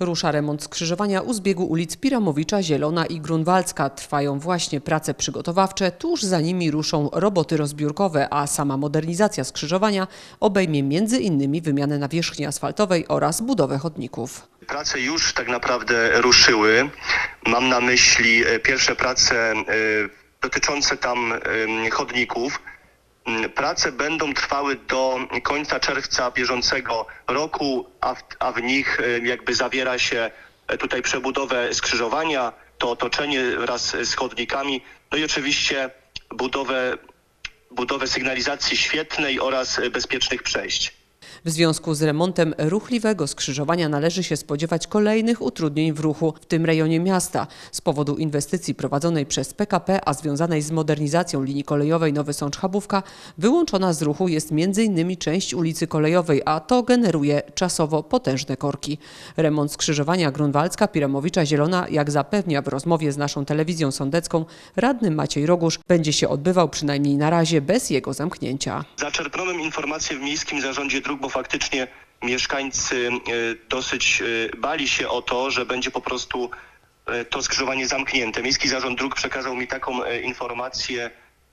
Rusza remont skrzyżowania u zbiegu ulic Piramowicza, Zielona i Grunwaldzka. Trwają właśnie prace przygotowawcze, tuż za nimi ruszą roboty rozbiórkowe, a sama modernizacja skrzyżowania obejmie innymi wymianę nawierzchni asfaltowej oraz budowę chodników. Prace już tak naprawdę ruszyły. Mam na myśli e, pierwsze prace e, dotyczące tam e, chodników. Mm, Prace będą trwały do końca czerwca bieżącego roku, a w, a w nich e, jakby zawiera się e, tutaj przebudowę skrzyżowania, to otoczenie wraz z chodnikami, no i oczywiście budowę, budowę sygnalizacji świetnej oraz e, bezpiecznych przejść. W związku z remontem ruchliwego skrzyżowania należy się spodziewać kolejnych utrudnień w ruchu w tym rejonie miasta. Z powodu inwestycji prowadzonej przez PKP, a związanej z modernizacją linii kolejowej Nowy Sącz-Chabówka, wyłączona z ruchu jest m.in. część ulicy Kolejowej, a to generuje czasowo potężne korki. Remont skrzyżowania Grunwaldzka, Piramowicza, Zielona, jak zapewnia w rozmowie z naszą telewizją sądecką, radny Maciej Rogusz, będzie się odbywał przynajmniej na razie bez jego zamknięcia. Zaczerpnąłem informację w Miejskim Zarządzie Dróg, bo faktycznie mieszkańcy e, dosyć e, bali się o to, że będzie po prostu e, to skrzyżowanie zamknięte. Miejski Zarząd Dróg przekazał mi taką informację,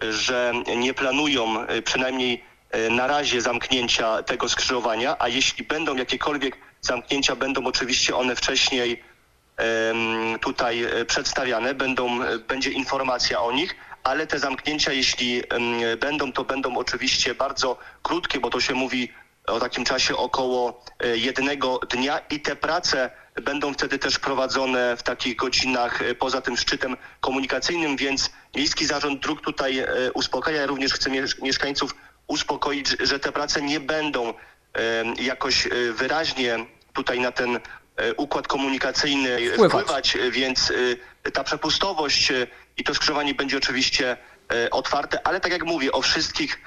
że nie planują przynajmniej na razie zamknięcia tego skrzyżowania, a jeśli będą jakiekolwiek zamknięcia, będą oczywiście one wcześniej tutaj przedstawiane, będą, będzie informacja o nich, ale te zamknięcia, jeśli będą, to będą oczywiście bardzo krótkie, bo to się mówi o takim czasie około e, jednego dnia i te prace będą wtedy też prowadzone w takich godzinach e, poza tym szczytem komunikacyjnym, więc Miejski Zarząd Dróg tutaj e, uspokaja. Ja również miesz- mieszkańców uspokoić, że- te prace nie będą jakoś wyraźnie tutaj na ten układ komunikacyjny Wpływać. wpływać, więc ta przepustowość i to skrzyżowanie będzie oczywiście otwarte, ale tak jak mówię, o wszystkich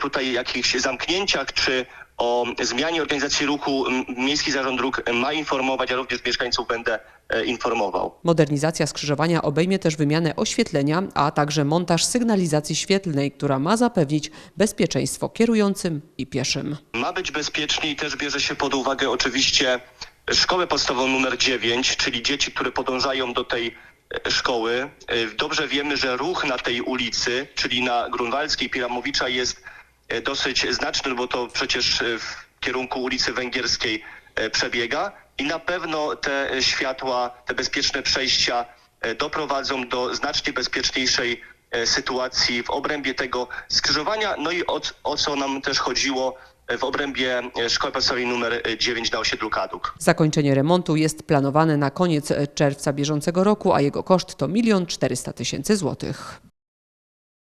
tutaj jakichś zamknięciach czy o zmianie organizacji ruchu Miejski Zarząd Dróg ma informować, a również mieszkańców będę e, informował. Modernizacja skrzyżowania obejmie też wymianę oświetlenia, a także montaż sygnalizacji świetlnej, która ma zapewnić bezpieczeństwo kierującym i pieszym. Ma być bezpiecznie i też bierze się pod uwagę oczywiście szkołę podstawową numer 9, czyli dzieci, które podążają do tej e, szkoły. E, Dobrze wiemy, że ruch na tej ulicy, czyli na Grunwaldzkiej Piramowicza jest dosyć znaczny, bo to przecież e, w kierunku ulicy Węgierskiej e, przebiega i na pewno te e, światła, te bezpieczne przejścia e, doprowadzą do znacznie bezpieczniejszej e, sytuacji w obrębie tego skrzyżowania, no i o, o co nam też chodziło e, w obrębie e, szkoły podstawowej numer 9 na osiedlu Kaduk. Zakończenie remontu jest planowane na koniec czerwca bieżącego roku, a jego koszt to 1 400 tysięcy złotych.